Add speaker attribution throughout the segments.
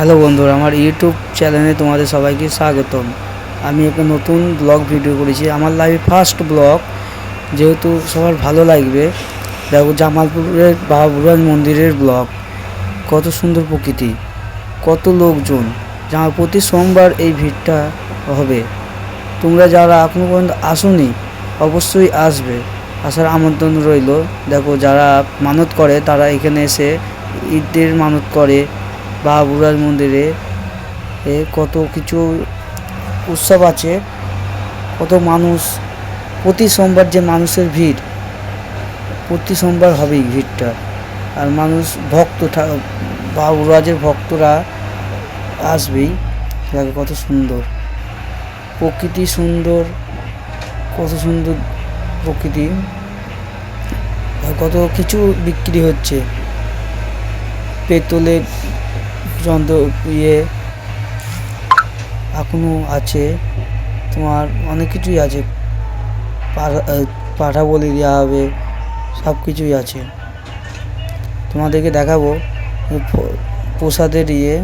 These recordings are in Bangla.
Speaker 1: হ্যালো বন্ধুরা, আমার ইউটিউব চ্যানেলে তোমাদের সবাইকে স্বাগতম। আমি একটা নতুন ব্লগ ভিডিও করেছি, আমার লাইফে ফার্স্ট ব্লগ। যেহেতু সবার ভালো লাগবে, দেখো জামালপুরের বাবা মন্দিরের ব্লগ। কত সুন্দর প্রকৃতি, কত লোকজন জামা প্রতি সোমবার এই ভিড়টা হবে। তোমরা যারা এখনও পর্যন্ত আসোনি, অবশ্যই আসবে। আসার আমন্ত্রণ রইল। দেখো যারা মানত করে, তারা এখানে এসে ঈদের মানত করে। বাবা বুড়ার মন্দিরে, এ কত কিছু উৎসব আছে, কত মানুষ, প্রতি সোমবার যে মানুষের ভিড়, প্রতি সোমবার হবেই ভিড়টা। আর মানুষ, ভক্ত ঠা- বাবা বুড়াজের ভক্তরা আসবেই দেখো কত সুন্দর। প্রকৃতি সুন্দর, কত সুন্দর প্রকৃতি। কত কিছু বিক্রি হচ্ছে। পেতলের যন্ত্র ইয়ে এখনও আছে। তোমার অনেক কিছুই আছে। পাঠা- বলি দেওয়া হবে, সব কিছুই আছে। তোমাদেরকে দেখাবো প্রসাদের ইয়ে।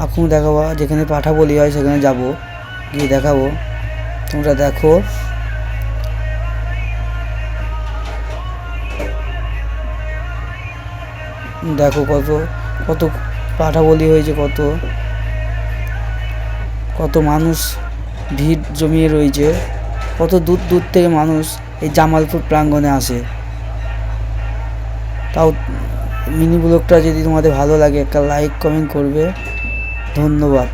Speaker 1: এখন দেখাবো, যেখানে পাঠা বলি হয় সেখানে যাব, গিয়ে দেখাবো। তোমরা দেখো। দেখো কত কত পাঠা বলি হয়েছে, কত কত মানুষ ভিড় জমিয়ে রয়েছে, কত দূর দূর থেকে মানুষ এই জামালপুর প্রাঙ্গণে আসে। তাও মিনি ব্লগটা যদি তোমাদের ভালো লাগে, একটা লাইক কমেন্ট করবে। ধন্যবাদ।